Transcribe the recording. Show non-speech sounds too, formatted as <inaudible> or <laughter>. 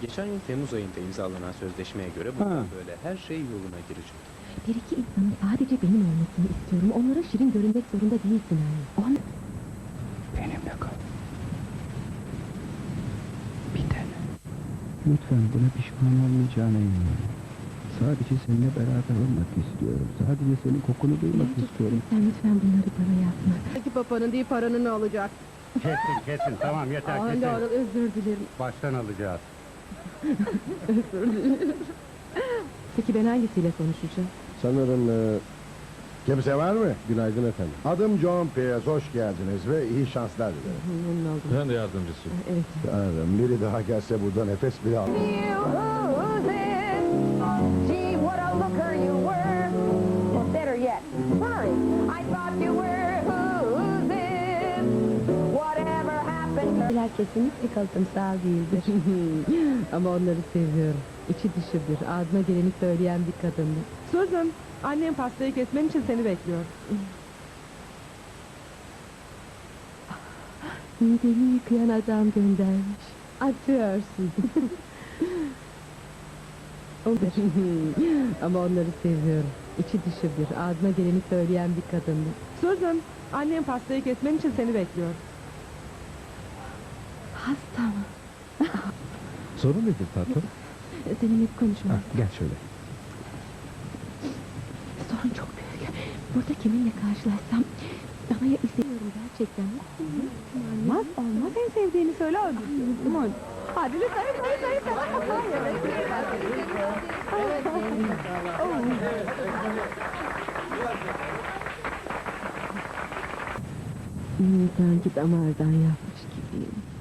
Geçen yıl Temmuz ayında imzalanan sözleşmeye göre bundan Ha. böyle her şey yoluna girecek. Bir iki insanın sadece benim olmasını istiyorum. Onlara şirin görünmek zorunda değilsin anne. On... Benimle kal. Bir tane. Lütfen buna pişman olmayacağına eminim. Sadece seninle beraber olmak istiyorum. Sadece senin kokunu duymak istiyorum. Sen lütfen bunları bana yapma. Belki papanın değil paranın ne olacak? Kesin kesin tamam yeter Aa, kesin. doğru, özür dilerim. Baştan alacağız. Peki ben hangisiyle konuşacağım? Sanırım e, kimse var mı? Günaydın efendim. Adım John Pierce, hoş geldiniz ve iyi şanslar dilerim. Memnun oldum. Ben de yardımcısıyım. Evet. Tanrım, biri daha gelse burada nefes bile al. you losing. Gee, what a looker you Şeyler kesinlikle kalıtımsal değildir. <laughs> Ama onları seviyorum. İçi dışı bir, ağzına geleni söyleyen bir kadındı. Susan, annem pastayı kesmen için seni bekliyor. <laughs> Midemi yıkayan adam göndermiş. Atıyorsun. <laughs> Olur. Ama onları seviyorum. İçi dışı bir, ağzına geleni söyleyen bir kadındı. Susan, annem pastayı kesmen için seni bekliyor. Hasta mı? <laughs> Sorun nedir tatlım? Seninle konuşmak. Ha, gel şöyle. Sorun çok büyük. Burada kiminle karşılaşsam ama ya istemiyorum gerçekten. Olmaz, olmaz en sevdiğini söyle öldürsün. Hadi lütfen, lütfen, lütfen. Hmm, sanki damardan yapmış gibiyim.